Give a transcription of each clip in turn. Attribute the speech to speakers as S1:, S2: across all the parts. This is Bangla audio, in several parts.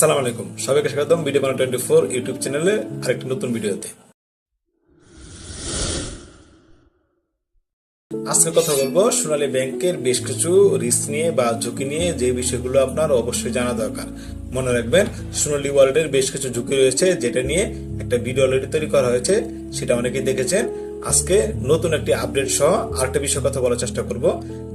S1: আসসালামু আলাইকুম। সবাইকে স্বাগতম ভিডিও বানা টোয়েন্টি ফোর ইউটিউব চ্যানেলে আরেকটি নতুন ভিডিওতে। আজকে কথা বলব সোনালী ব্যাংকের বেশ কিছু রিস্ক নিয়ে বা ঝুঁকি নিয়ে, যে বিষয়গুলো আপনার অবশ্যই জানা দরকার। মনে রাখবেন, সোনালী ওয়ার্ল্ডের বেশ কিছু ঝুঁকি রয়েছে, যেটা নিয়ে একটা ভিডিও অলরেডি তৈরি করা হয়েছে, সেটা অনেকেই দেখেছেন। আজকে নতুন একটি আপডেট সহ আরেকটা বিষয় কথা বলার চেষ্টা করব।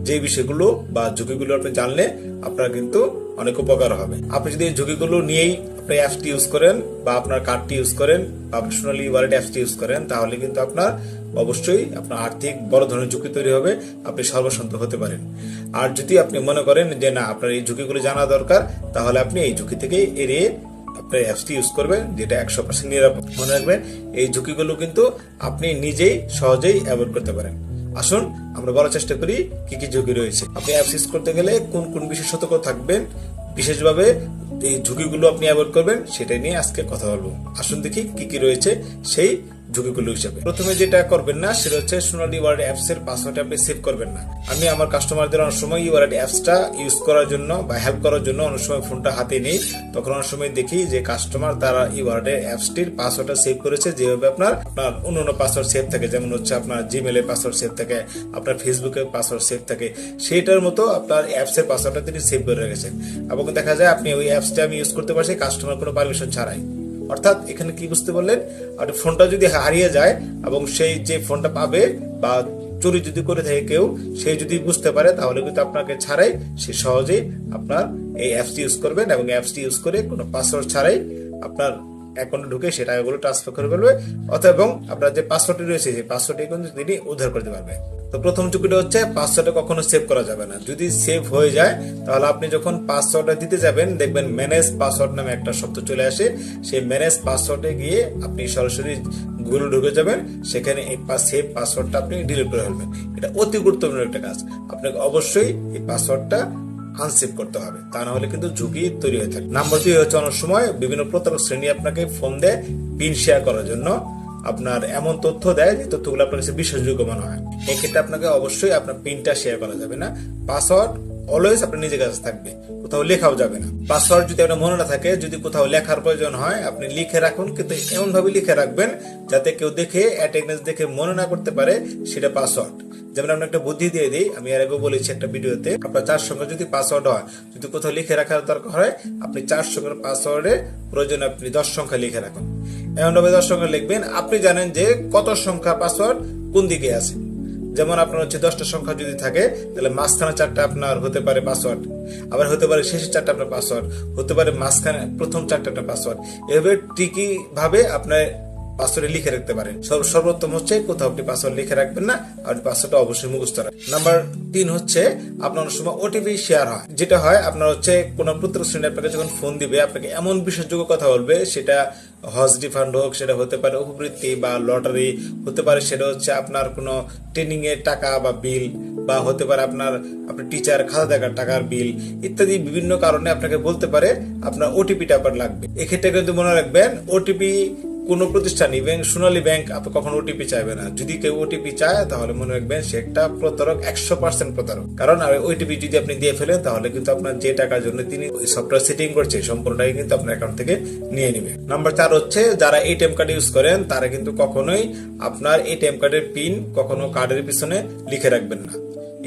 S1: যে বিষয়গুলো বা ঝুঁকিগুলো আপনি জানলে, আপনার কিন্তু অনেক উপকার হবে। আপনি যদি এই ঝুঁকিগুলো নিয়েই আপনি অ্যাপসটি ইউজ করেন বা আপনার কার্ডটি ইউজ করেন বা আপনি সোনালী ওয়ালেট অ্যাপসটি ইউজ করেন, তাহলে কিন্তু আপনার অবশ্যই আপনার আর্থিক বড় ধরনের ঝুঁকি তৈরি হবে, আপনি সর্বশান্ত হতে পারেন। আর যদি আপনি মনে করেন যে না, আপনার এই ঝুঁকিগুলো জানা দরকার, তাহলে আপনি এই ঝুঁকি থেকে এড়িয়ে আপনার অ্যাপসটি ইউজ করবেন, যেটা একশো পার্সেন্ট নিরাপদ। মনে রাখবেন, এই ঝুঁকিগুলো কিন্তু আপনি নিজেই সহজেই অ্যাভয়েড করতে পারেন। আসুন, আমরা বলার চেষ্টা করি কি কি ঝুঁকি রয়েছে। আপনি অ্যাপস ইউজ করতে গেলে কোন কোন বিষয়ে সতর্ক থাকবেন, বিশেষভাবে এই ঝুঁকিগুলো আপনি অ্যাভয়েড করবেন সেটা নিয়ে আজকে কথা বলব। আসুন দেখি কি কি রয়েছে, সেই ঝুঁকিগুলো হিসাবে। প্রথমে যেটা করবেন না, সেটা হচ্ছে সোনালি ওয়ার্ড অ্যাপস এর পাসওয়ার্ড আপনি সেভ করবেন না। আমি আমার কাস্টমারদের অনেক সময় ওয়ার্ড অ্যাপসটা ইউজ করার জন্য বা হেল্প করার জন্য অনেক সময় ফোনটা হাতে নেই। তখন অনেক সময় দেখি যে কাস্টমার তারা ওয়ার্ডের অ্যাপসটির পাসওয়ার্ডটা সেভ করেছে, যেভাবে আপনার আপনার অন্য অন্য পাসওয়ার্ড সেভ থাকে। যেমন হচ্ছে আপনার জিমেলের পাসওয়ার্ড সেভ থাকে, আপনার ফেসবুকের পাসওয়ার্ড সেভ থাকে। সেইটার মতো আপনার অ্যাপস এর পাসওয়ার্ডটা তিনি সেভ করে রেখেছেন। এবং দেখা যায় আপনি ওই অ্যাপসটা আমি ইউজ করতে পারছি কাস্টমার কোনো পারমিশন ছাড়াই। অর্থাৎ এখানে কি বুঝতে পারলেন? আর ফোনটা যদি হারিয়ে যায় এবং সেই যে ফোনটা পাবে বা চুরি যদি করে থাকে কেউ, সে যদি বুঝতে পারে, তাহলে কিন্তু আপনাকে ছাড়াই সে সহজেই আপনার এই অ্যাপসটি ইউজ করবেন এবং অ্যাপসটি ইউজ করে কোনো পাসওয়ার্ড ছাড়াই আপনার অ্যাকাউন্টে ঢুকে সে টাকাগুলো ট্রান্সফার করে ফেলবে। অথবা এবং আপনার যে পাসওয়ার্ডটি রয়েছে, সেই পাসওয়ার্ডটি কিন্তু তিনি উদ্ধার করতে পারবে। তো প্রথম ঝুঁকিটা হচ্ছে পাসওয়ার্ডটা কখনো সেভ করা যাবে না। যদি সেভ হয়ে যায়, তাহলে আপনি যখন পাসওয়ার্ডটা দিতে যাবেন, দেখবেন ম্যানেজ পাসওয়ার্ড নামে একটা শব্দ চলে আসে। সেই ম্যানেজ পাসওয়ার্ডে গিয়ে আপনি সরাসরি গুগলে ঢুকে যাবেন। সেখানে এই সেভ পাসওয়ার্ডটা আপনি ডিলিট করে ফেলবেন। এটা অতি গুরুত্বপূর্ণ একটা কাজ। আপনাকে অবশ্যই এই পাসওয়ার্ডটা আনসেভ করতে হবে। তা না হলে কিন্তু ঝুঁকি তৈরি হয়ে থাকে। নাম্বার দুই হচ্ছে, অনেক সময় বিভিন্ন প্রতারক শ্রেণি আপনাকে ফোন দেয় পিন শেয়ার করার জন্য। আপনার এমন তথ্য দেয় যে তথ্যগুলো আপনার কাছে বিশ্বাসযোগ্য মনে হয়। এক্ষেত্রে আপনাকে অবশ্যই আপনার পিনটা শেয়ার করা যাবে না। পাসওয়ার্ড অলওয়েজ আপনার নিজের কাছে থাকবে। কোথাও লেখাও যাবে না। পাসওয়ার্ড যদি আপনার মনে না থাকে, যদি কোথাও লেখার প্রয়োজন হয়, আপনি লিখে রাখুন, কিন্তু এমন ভাবে লিখে রাখবেন যাতে কেউ দেখে অ্যাটেন্ডেন্স দেখে মনে না করতে পারে সেটা পাসওয়ার্ড যেমন আমরা একটা বুদ্ধি দিয়ে দিই, আমি এর আগেও বলেছি একটা ভিডিওতে, আপনার চার সংখ্যা যদি পাসওয়ার্ড হয়, যদি কোথাও লিখে রাখার দরকার হয়, আপনি চার সংখ্যার পাসওয়ার্ডে প্রয়োজন আপনি দশ সংখ্যা লিখে রাখুন। এমন ভাবে দশ সংখ্যা লিখবেন, আপনি জানেন যে কত সংখ্যা পাসওয়ার্ড কোন দিকে আছে। যেমন আপনার হচ্ছে দশটা সংখ্যা যদি থাকে, তাহলে মাঝখানে চারটা আপনার হতে পারে পাসওয়ার্ড আবার হতে পারে শেষের চারটা আপনার পাসওয়ার্ড হতে পারে মাঝখানে প্রথম চারটা পাসওয়ার্ড এভাবে টিকি ভাবে আপনার পাসওয়ার্ডে লিখে রাখতে পারেন। সর্বোত্তম হচ্ছে কোথাও আপনি পাসওয়ার্ড লিখে রাখবেন না, আর পাসওয়ার্ডটা অবশ্যই মুখস্থ রাখবেন। নাম্বার তিন হচ্ছে আপনার সময় ওটিপি শেয়ার হয়। যেটা হয় আপনার হচ্ছে কোন পুত্র শ্রেণি আপনাকে যখন ফোন দিবে, আপনাকে এমন বিশ্বাসযোগ্য কথা বলবে, সেটা হজ রিফান্ড হোক, সেটা হতে পারে উপবৃত্তি বা লটারি হতে পারে সেটা হচ্ছে আপনার কোনো ট্রেনিং এর টাকা বা বিল বা হতে পারে আপনার আপনার টিচার খাতা দেখার টাকার বিল ইত্যাদি বিভিন্ন কারণে আপনাকে বলতে পারে আপনার ওটিপিটা আপনার লাগবে। এক্ষেত্রে কিন্তু মনে রাখবেন ওটিপি কোন প্রতিষ্ঠান ব্যাংক সোনালী ব্যাংক আপনি কখনো ওটিপি চাইবে না। যদি কেউ ওটিপি চায়, তাহলে মনে রাখবেন সে একটা প্রতারক, একশো পার্সেন্ট প্রতারক। কারণ ওটিপি যদি আপনি দিয়ে ফেলেন, তাহলে কিন্তু আপনার যে টাকার জন্য তিনি সফটওয়্যার সেটিং করছে সম্পূর্ণটাই কিন্তু আপনার অ্যাকাউন্ট থেকে নিয়ে নেবে। নাম্বার চার হচ্ছে, যারা এটিএম কার্ড ইউজ করেন, তারা কিন্তু কখনোই আপনার এটিএম কার্ডের পিন কখনো কার্ডের পিছনে লিখে রাখবেন না।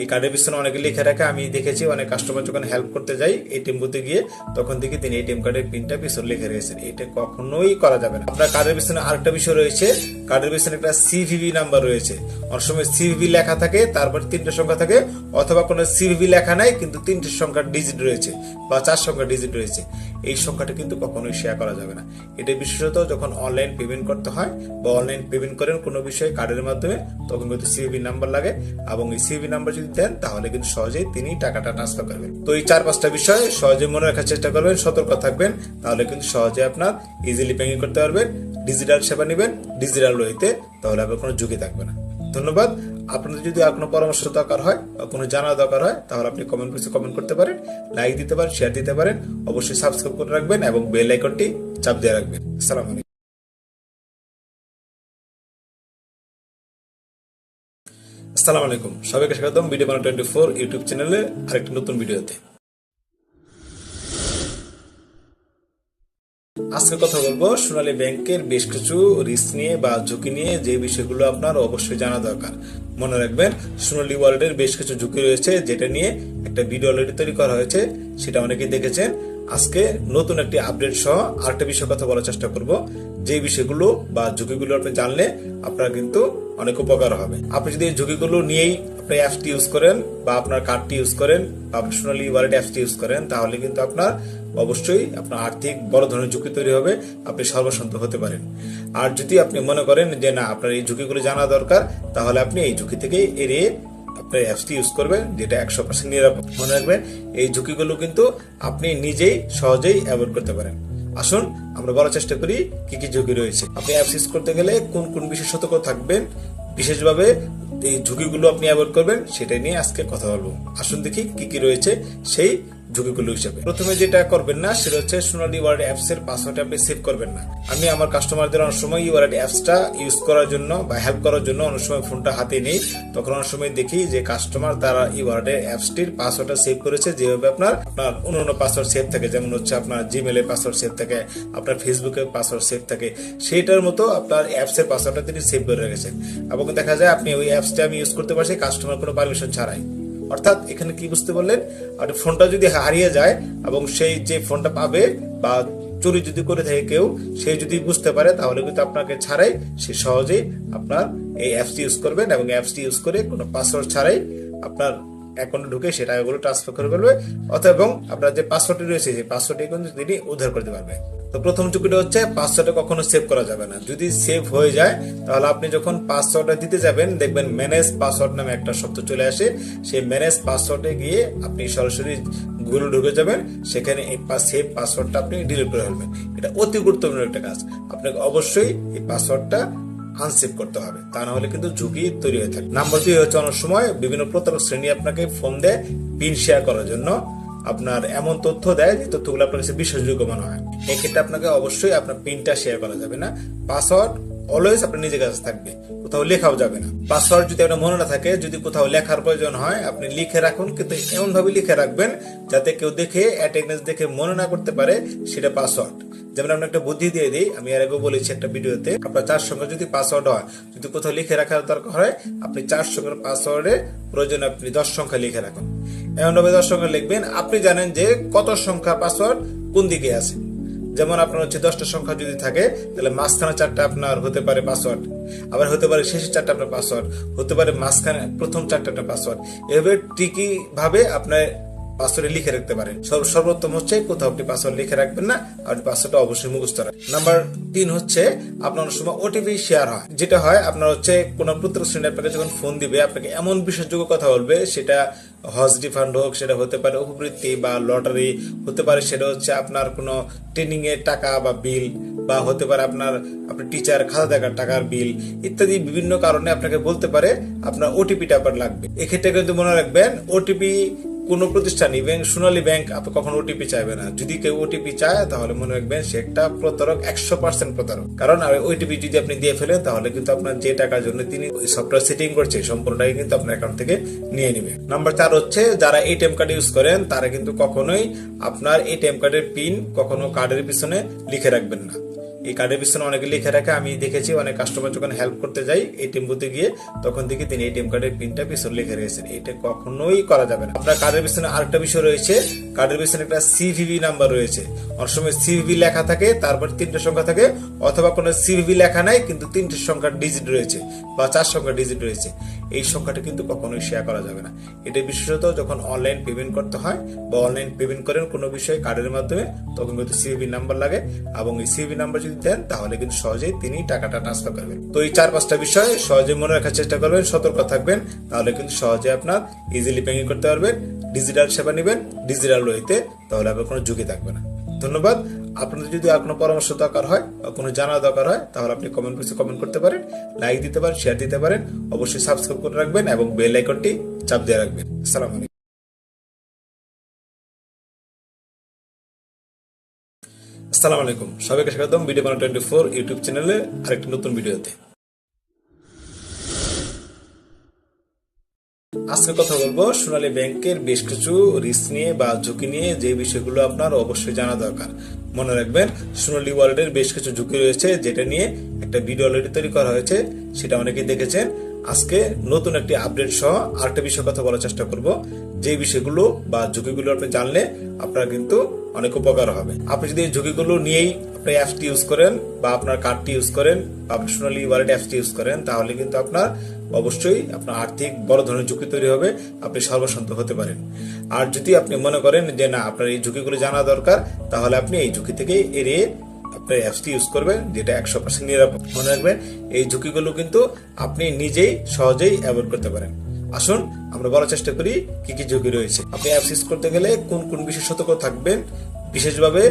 S1: এই কার্ডের পিছনে অনেকে লিখে রাখে, আমি দেখেছি অনেক কাস্টমার যখন হেল্প করতে যাই এটিএম বুথে গিয়ে, তখন দেখি তিনি এটিএম কার্ডের পিনটা পিছনে লিখে রেখেছেন। এটা কখনোই করা যাবে না। আপনার কার্ডের পিছনে আরেকটা বিষয় রয়েছে, কার্ডের পিছনে একটা সিভিভি নাম্বার রয়েছে। অনেক সময় সিভিভি লেখা থাকে, তারপর তিনটে সংখ্যা থাকে, অথবা কোনো সিভিভি লেখা নাই, কিন্তু তিনটে সংখ্যার ডিজিট রয়েছে, বা চার সংখ্যার ডিজিট রয়েছে। এই সংখ্যাটা কিন্তু কখনোই শেয়ার করা যাবে না। এটা বিশেষত যখন অনলাইন পেমেন্ট করতে হয়, বা অনলাইন পেমেন্ট করেন কোনো বিষয়ে কার্ডের মাধ্যমে, তখন কিন্তু সিভিভি নাম্বার লাগে, এবং এই সিভিভি নাম্বার যদি দেন, তাহলে কিন্তু সহজেই তিনি টাকাটা ট্রান্সফার করবেন। তো এই চার পাঁচটা বিষয় সহজে মনে রাখার চেষ্টা করবেন, সতর্ক থাকবেন, তাহলে কিন্তু সহজে আপনার ইজিলি ব্যাঙ্কিং করতে পারবেন ডিজিটাল সেবা নেবেন ডিজিটাল ওয়েতে, তাহলে আপনার কোনো ঝুঁকি থাকবে না। ধন্যবাদ। আপনাদের যদি আর কোনো পরামর্শ দরকার হয় বা কোনো জানা দরকার হয়, তাহলে আপনি কমেন্ট বক্সে কমেন্ট করতে পারেন লাইক দিতে পারেন শেয়ার দিতে পারেন, অবশ্যই সাবস্ক্রাইব করে রাখবেন এবং বেল আইকনটি চাপ দিয়ে রাখবেন। আসসালামু আলাইকুম। আসসালামু আলাইকুম। সবাইকে স্বাগতম ভিডিও বানা টোয়েন্টি ফোর ইউটিউব চ্যানেলে আরেকটি নতুন ভিডিওতে। আজকে কথা বলব সোনালী ব্যাংকের বেশ কিছু রিস্ক নিয়ে বা ঝুঁকি নিয়ে, যে বিষয়গুলো আপনার অবশ্যই জানা দরকার। মনে রাখবেন, সোনালী ওয়ার্ল্ডের বেশ কিছু ঝুঁকি রয়েছে, যেটা নিয়ে একটা ভিডিও অলরেডি তৈরি করা হয়েছে, সেটা অনেকেই দেখেছেন। আজকে নতুন একটি আপডেট সহ আরেকটা বিষয় কথা বলার চেষ্টা করব। যে বিষয়গুলো বা ঝুঁকিগুলো আপনি জানলে, আপনার কিন্তু অনেক উপকার হবে। আপনি যদি এই ঝুঁকিগুলো নিয়েই আপনি অ্যাপসটি ইউজ করেন বা আপনার কার্ডটি ইউজ করেন বা আপনি সোনালী ওয়ালেট অ্যাপসটি ইউজ করেন, তাহলে কিন্তু আপনার অবশ্যই আপনার আর্থিক বড় ধরনের ঝুঁকি তৈরি হবে, আপনি সর্বশান্ত হতে পারেন। আর যদি আপনি মনে করেন যে না, আপনার এই ঝুঁকিগুলো জানা দরকার, তাহলে আপনি এই ঝুঁকি থেকে এড়িয়ে আপনার অ্যাপসটি ইউজ করবেন, যেটা একশো পার্সেন্ট নিরাপদ। মনে রাখবেন, এই ঝুঁকিগুলো কিন্তু আপনি নিজেই সহজেই অ্যাভয়েড করতে পারেন। আসুন আমরা বলার চেষ্টা করি কি কি ঝুঁকি রয়েছে। আপনি অ্যাপস ইউজ করতে গেলে কোন কোন বিষয়ে সতর্ক থাকবেন, বিশেষভাবে এই ঝুঁকিগুলো আপনি অ্যাভয়েড করবেন সেটা নিয়ে আজকে কথা বলব। আসুন দেখি কি কি রয়েছে, সেই ঝুঁকিগুলো হিসেবে। প্রথমে যেটা করবেন না, সেটা হচ্ছে সোনালী ওয়ার্ড অ্যাপস এর পাসওয়ার্ড আপনি সেভ করবেন না। আমি আমার কাস্টমারদের অনেক সময় ওয়ার্ড অ্যাপসটা ইউজ করার জন্য বা হেল্প করার জন্য অনেক সময় ফোনটা হাতে নেই। তখন অনেক সময় দেখি যে কাস্টমার তারা ওয়ার্ডের অ্যাপসটির পাসওয়ার্ডটা সেভ করেছে। যেভাবে আপনার আপনার অন্য পাসওয়ার্ড সেভ থাকে, যেমন হচ্ছে আপনার জিমেলের পাসওয়ার্ড সেভ থাকে, আপনার ফেসবুকের পাসওয়ার্ড সেভ থাকে। সেইটার মতো আপনার অ্যাপস এর পাসওয়ার্ডটা তিনি সেভ করে রেখেছেন। এবং দেখা যায় আপনি ওই অ্যাপসটা আমি ইউজ করতে পারছি কাস্টমার কোনো পারমিশন ছাড়াই। অর্থাৎ এখানে কি বুঝতে পারলেন? আর ফোনটা যদি হারিয়ে যায় এবং সেই যে ফোনটা পাবে বা চুরি যদি করে থাকে কেউ, সে যদি বুঝতে পারে, তাহলে কিন্তু আপনাকে ছাড়াই সে সহজেই আপনার এই অ্যাপসটি ইউজ করবেন এবং অ্যাপসটি ইউজ করে কোনো পাসওয়ার্ড ছাড়াই আপনার অ্যাকাউন্টে ঢুকে সে টাকাগুলো ট্রান্সফার করে ফেলবে। অথবা এবং আপনার যে পাসওয়ার্ডটি রয়েছে, সেই পাসওয়ার্ডটি কিন্তু তিনি উদ্ধার করতে পারবে। তো প্রথম ঝুঁকিটা হচ্ছে পাসওয়ার্ডে কখনো সেভ করা যাবে না। যদি সেভ হয়ে যায়, তাহলে আপনি যখন পাসওয়ার্ডটা দিতে যাবেন, দেখবেন ম্যানেজ পাসওয়ার্ড নামে একটা শব্দ চলে আসে। সেই ম্যানেজ পাসওয়ার্ডে গিয়ে আপনি সরাসরি গুগলে ঢুকে যাবেন। সেখানে এই সেভ পাসওয়ার্ডটা আপনি ডিলিট করে ফেলবেন। এটা অতি গুরুত্বপূর্ণ একটা কাজ। আপনাকে অবশ্যই এই পাসওয়ার্ডটা আনসেভ করতে হবে। তা না হলে কিন্তু ঝুঁকি তৈরি হয়ে থাকে। নাম্বার দুই হচ্ছে অনেক সময় বিভিন্ন প্রতারক শ্রেণি আপনাকে ফোন দেয় পিন শেয়ার করার জন্য। আপনার এমন তথ্য দেয় যে তথ্যগুলো আপনার কাছে বিশ্বাসযোগ্য মনে হয়। এক্ষেত্রে আপনাকে অবশ্যই আপনার পিনটা শেয়ার করা যাবে না। পাসওয়ার্ড অলওয়েজ আপনার নিজের কাছে থাকবে। কোথাও লেখাও যাবে না। পাসওয়ার্ড যদি আপনার মনে না থাকে, যদি কোথাও লেখার প্রয়োজন হয়, আপনি লিখে রাখুন, কিন্তু এমন ভাবে লিখে রাখবেন যাতে কেউ দেখে অ্যাটেন্ডেন্স দেখে মনে না করতে পারে সেটা পাসওয়ার্ড যেমন আমরা একটা বুদ্ধি দিয়ে দিই, আমি এর আগেও বলেছি একটা ভিডিওতে, আপনার চার সংখ্যা যদি পাসওয়ার্ড হয়, যদি কোথাও লিখে রাখার দরকার হয়, আপনি চার সংখ্যার পাসওয়ার্ডে প্রয়োজন আপনি দশ সংখ্যা লিখে রাখুন। এমনভাবে দশ সংখ্যা লিখবেন, আপনি জানেন যে কত সংখ্যা পাসওয়ার্ড কোন দিকে আছে। যেমন আপনার হচ্ছে দশটা সংখ্যা যদি থাকে, তাহলে মাঝখানে চারটা আপনার হতে পারে পাসওয়ার্ড আবার হতে পারে শেষের চারটা আপনার পাসওয়ার্ড হতে পারে মাঝখানে প্রথম চারটা পাসওয়ার্ড এভাবে ঠিকই ভাবে আপনার পাসওয়ার্ডে লিখে রাখতে পারেন। সর্ব- সর্বোত্তম হচ্ছে কোথাও আপনি পাসওয়ার্ড লিখে রাখবেন না আর পাসওয়ার্ডটা অবশ্যই মুখস্থ রাখবেন। নাম্বার তিন হচ্ছে আপনার সময় ওটিপি শেয়ার হয়, যেটা হয় আপনার হচ্ছে কোন পুত্র শ্রেণি আপনাকে যখন ফোন দিবে, আপনাকে এমন বিশ্বাসযোগ্য কথা বলবে, সেটা হজ রিফান্ড হোক, সেটা হতে পারে উপবৃত্তি বা লটারি হতে পারে সেটা হচ্ছে আপনার কোনো ট্রেনিং এর টাকা বা বিল বা হতে পারে আপনার আপনার টিচার খাতা দেখার টাকার বিল ইত্যাদি বিভিন্ন কারণে আপনাকে বলতে পারে আপনার ওটিপিটা আপনার লাগবে। এক্ষেত্রে কিন্তু মনে রাখবেন ওটিপি কোন প্রতিষ্ঠান ইভেন সোনালী ব্যাংক আপনি কখনো ওটিপি চাইবে না। যদি কেউ ওটিপি চায়, তাহলে মনে রাখবেন সে একটা প্রতারক, একশো পার্সেন্ট প্রতারক। কারণ ওটিপি যদি আপনি দিয়ে ফেলেন তাহলে কিন্তু আপনার যে টাকার জন্য তিনি সফটওয়্যার সেটিং করছে সম্পূর্ণটাই কিন্তু আপনার অ্যাকাউন্ট থেকে নিয়ে নেবে। নাম্বার চার হচ্ছে, যারা এটিএম কার্ড ইউজ করেন, তারা কিন্তু কখনোই আপনার এটিএম কার্ডের পিন কখনো কার্ডের পিছনে লিখে রাখবেন না। এই কার্ডের পিছনে অনেকে লিখে রাখে, আমি দেখেছি অনেক কাস্টমার যখন হেল্প করতে যাই এটিএম বুথে গিয়ে, তখন দেখি তিনি এটিএম কার্ডের পিনটা পিছনে লিখে রেখেছেন। এটা কখনোই করা যাবে না। আপনার কার্ডের পিছনে আরেকটা বিষয় রয়েছে কার্ডের পিছনে একটা সিভিভি নাম্বার রয়েছে। অনেক সময় সিভিভি লেখা থাকে, তারপর তিনটে সংখ্যা থাকে, অথবা কোনো সিভিভি লেখা নাই, কিন্তু তিনটে সংখ্যার ডিজিট রয়েছে, বা চার সংখ্যার ডিজিট রয়েছে। এই সংখ্যাটা কিন্তু কখনোই শেয়ার করা যাবে না। এটা বিশেষত যখন অনলাইন পেমেন্ট করতে হয়, বা অনলাইন পেমেন্ট করেন কোনো বিষয়ে কার্ডের মাধ্যমে, তখন কিন্তু সিভিভি নাম্বার লাগে, এবং এই সিভিভি নাম্বার যদি দেন, তাহলে কিন্তু সহজেই তিনি টাকাটা ট্রান্সফার করবেন। তো এই চার পাঁচটা বিষয় সহজে মনে রাখার চেষ্টা করবেন, সতর্ক থাকবেন, তাহলে কিন্তু সহজে আপনার ইজিলি পেমেন্ট করতে পারবেন ডিজিটাল সেবা নেবেন ডিজিটাল ওয়েতে, তাহলে আপনার কোনো ঝুঁকি থাকবে না। ধন্যবাদ। আপনাদের যদি আর কোনো পরামর্শ দরকার হয় বা কোনো জানা দরকার হয়, তাহলে আপনি কমেন্ট বক্সে কমেন্ট করতে পারেন লাইক দিতে পারেন শেয়ার দিতে পারেন, অবশ্যই সাবস্ক্রাইব করে রাখবেন এবং বেল আইকনটি চাপ দিয়ে রাখবেন। আসসালামু আলাইকুম। আসসালামু আলাইকুম। সবাইকে স্বাগতম ভিডিও বানা টোয়েন্টি ফোর ইউটিউব চ্যানেলে আরেকটি নতুন ভিডিওতে। আজকে কথা বলব সোনালী ব্যাংকের বেশ কিছু রিস্ক নিয়ে বা ঝুঁকি নিয়ে, যে বিষয়গুলো আপনার অবশ্যই জানা দরকার। মনে রাখবেন, সোনালী ওয়ার্ল্ডের বেশ কিছু ঝুঁকি রয়েছে, যেটা নিয়ে একটা ভিডিও অলরেডি তৈরি করা হয়েছে, সেটা অনেকেই দেখেছেন। আজকে নতুন একটি আপডেট সহ আরেকটা বিষয় কথা বলার চেষ্টা করব। যে বিষয়গুলো বা ঝুঁকিগুলো আপনি জানলে, আপনার কিন্তু অনেক উপকার হবে। আপনি যদি এই ঝুঁকিগুলো নিয়েই আপনি অ্যাপসটি ইউজ করেন বা আপনার কার্ডটি ইউজ করেন বা সোনালী ওয়ালেট অ্যাপসটি ইউজ করেন, তাহলে কিন্তু আপনার অবশ্যই আপনার আর্থিক বড় ধরনের ঝুঁকি তৈরি হবে, আপনি সর্বশান্ত হতে পারেন। আর যদি আপনি মনে করেন যে না, আপনার এই ঝুঁকিগুলো জানা দরকার, তাহলে আপনি এই ঝুঁকি থেকে এড়িয়ে আপনার অ্যাপসটি ইউজ করবেন, যেটা একশো পার্সেন্ট নিরাপদ। মনে রাখবেন, এই ঝুঁকিগুলো কিন্তু আপনি নিজেই সহজেই অ্যাভয়েড করতে পারেন। আসুন, আমরা বলার চেষ্টা করি, কি কি ঝুঁকি রয়েছে। আপনি অ্যাপস ইউজ করতে গেলে কোন কোন বিষয়ে সতর্ক থাকবেন বিশেষভাবে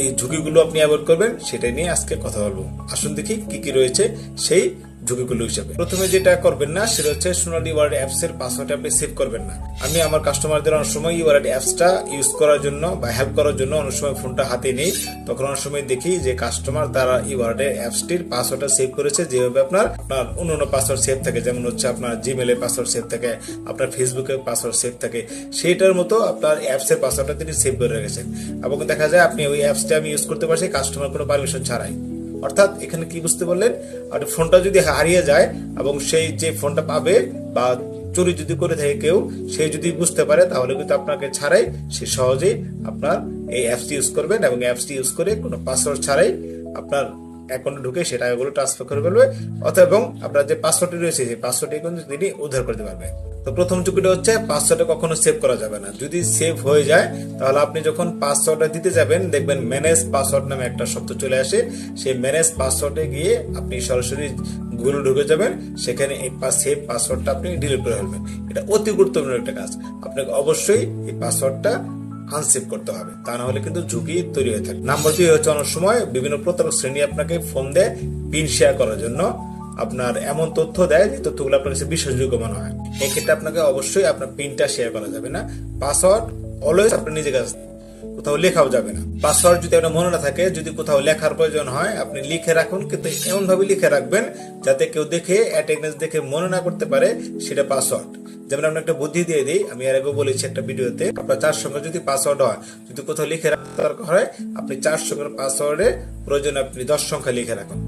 S1: এই ঝুঁকিগুলো আপনি অ্যাভয়েড করবেন সেটা নিয়ে আজকে কথা বলব। আসুন দেখি কি কি রয়েছে, সেই ঝুঁকিগুলো হিসেবে। প্রথমে যেটা করবেন না, সেটা হচ্ছে সোনালী ওয়ার্ড অ্যাপস এর পাসওয়ার্ড আপনি সেভ করবেন না। আমি আমার কাস্টমারদের অনেক সময় ওয়ার্ড অ্যাপসটা ইউজ করার জন্য বা হেল্প করার জন্য অনেক সময় ফোনটা হাতে নেই। তখন অনেক সময় দেখি যে কাস্টমার তারা ওয়ার্ডের অ্যাপসটির পাসওয়ার্ডটা সেভ করেছে, যেভাবে আপনার আপনার অন্য পাসওয়ার্ড সেভ থাকে। যেমন হচ্ছে আপনার জিমেলের পাসওয়ার্ড সেভ থাকে, আপনার ফেসবুকের পাসওয়ার্ড সেভ থাকে। সেইটার মতো আপনার অ্যাপসের পাসওয়ার্ডটা তিনি সেভ করে রেখেছেন। এবং দেখা যায় আপনি ওই অ্যাপসটা আমি ইউজ করতে পারছি কাস্টমার কোনো পারমিশন ছাড়াই। অর্থাৎ এখানে কি বুঝতে পারলেন? আর ফোনটা যদি হারিয়ে যায় এবং সেই যে ফোনটা পাবে বা চুরি যদি করে থাকে কেউ, সে যদি বুঝতে পারে, তাহলে কিন্তু আপনাকে ছাড়াই সে সহজেই আপনার এই অ্যাপসটি ইউজ করবেন এবং অ্যাপসটি ইউজ করে কোনো পাসওয়ার্ড ছাড়াই আপনার অ্যাকাউন্টে ঢুকে সে টাকাগুলো ট্রান্সফার করে ফেলবে। অথবা এবং আপনার যে পাসওয়ার্ডটি রয়েছে, সেই পাসওয়ার্ডটি কিন্তু তিনি উদ্ধার করতে পারবে। তো প্রথম ঝুঁকিটা হচ্ছে পাসওয়ার্ডটা কখনো সেভ করা যাবে না। যদি সেভ হয়ে যায়, তাহলে আপনি যখন পাসওয়ার্ডটা দিতে যাবেন, দেখবেন ম্যানেজ পাসওয়ার্ড নামে একটা শব্দ চলে আসে। সেই ম্যানেজ পাসওয়ার্ডে গিয়ে আপনি সরাসরি গুগল ঢুকে যাবেন। সেখানে এই সেভ পাসওয়ার্ডটা আপনি ডিলিট করে ফেলবেন। এটা অতি গুরুত্বপূর্ণ একটা কাজ। আপনাকে অবশ্যই এই পাসওয়ার্ডটা আনসেভ করতে হবে। তা না হলে কিন্তু ঝুঁকি তৈরি হয়ে থাকে। নাম্বার দুই হচ্ছে অনেক সময় বিভিন্ন প্রতারক শ্রেণি আপনাকে ফোন দেয় পিন শেয়ার করার জন্য। আপনার এমন তথ্য দেয় যে তথ্যগুলো আপনার কাছে বিশ্বাসযোগ্য মনে হয়। এক্ষেত্রে আপনাকে অবশ্যই আপনার পিনটা শেয়ার করা যাবে না। পাসওয়ার্ড অলওয়েজ আপনার নিজের কাছে কোথাও লেখাও যাবে না। পাসওয়ার্ড যদি আপনার মনে না থাকে, যদি কোথাও লেখার প্রয়োজন হয়, আপনি লিখে রাখুন, কিন্তু এমনভাবে লিখে রাখবেন যাতে কেউ দেখে অ্যাটেন্ডেন্স দেখে মনে না করতে পারে সেটা পাসওয়ার্ড যেমন আমরা একটা বুদ্ধি দিয়ে দিই, আমি এর আগেও বলেছি একটা ভিডিওতে, আপনার চার সংখ্যা যদি পাসওয়ার্ড হয়, যদি কোথাও লিখে রাখতে দরকার হয়, আপনি চার সংখ্যার পাসওয়ার্ডে প্রয়োজন আপনি দশ সংখ্যা লিখে রাখুন।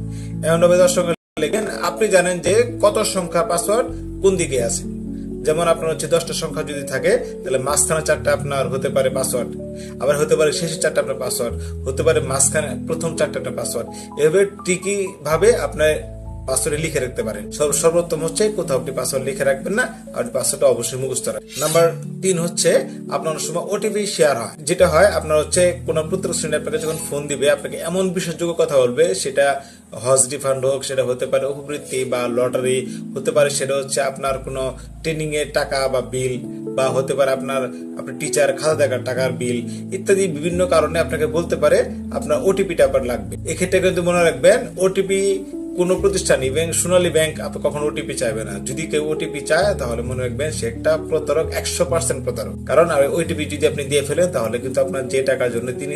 S1: এমন ভাবে দশ সংখ্যা লিখেন, আপনি জানেন যে কত সংখ্যা পাসওয়ার্ড কোন দিকে আছে। যেমন আপনার হচ্ছে দশটা সংখ্যা যদি থাকে, তাহলে মাঝখানে চারটা আপনার হতে পারে পাসওয়ার্ড আবার হতে পারে শেষের চারটা আপনার পাসওয়ার্ড হতে পারে মাঝখানে প্রথম চারটা পাসওয়ার্ড এভাবে ঠিকই ভাবে আপনার পাসওয়ার্ডে লিখে রাখতে পারেন। সর্ব- সর্বোত্তম হচ্ছে কোথাও আপনি পাসওয়ার্ড লিখে রাখবেন না আর পাসওয়ার্ডটা অবশ্যই মুখস্থ রাখবেন। নাম্বার তিন হচ্ছে আপনার সময় ওটিপি শেয়ার হয়, যেটা হয় আপনার হচ্ছে কোন পুত্র শ্রেণি আপনাকে যখন ফোন দিবে, আপনাকে এমন বিশ্বাসযোগ্য কথা বলবে, সেটা হজ রিফান্ড হোক, সেটা হতে পারে উপবৃত্তি বা লটারি হতে পারে সেটা হচ্ছে আপনার কোনো ট্রেনিং এর টাকা বা বিল বা হতে পারে আপনার আপনার টিচার খাতা দেখার টাকার বিল ইত্যাদি বিভিন্ন কারণে আপনাকে বলতে পারে আপনার ওটিপিটা আপনার লাগবে। এক্ষেত্রে কিন্তু মনে রাখবেন ওটিপি কোন প্রতিষ্ঠান ইভেন সোনালী ব্যাংক আপনি কখনো ওটিপি চাইবে না। যদি কেউ ওটিপি চায়, তাহলে মনে রাখবেন সে একটা প্রতারক, একশো পার্সেন্ট প্রতারক। কারণ ওইটিপি যদি আপনি দিয়ে ফেলেন, তাহলে কিন্তু আপনার যে টাকার জন্য তিনি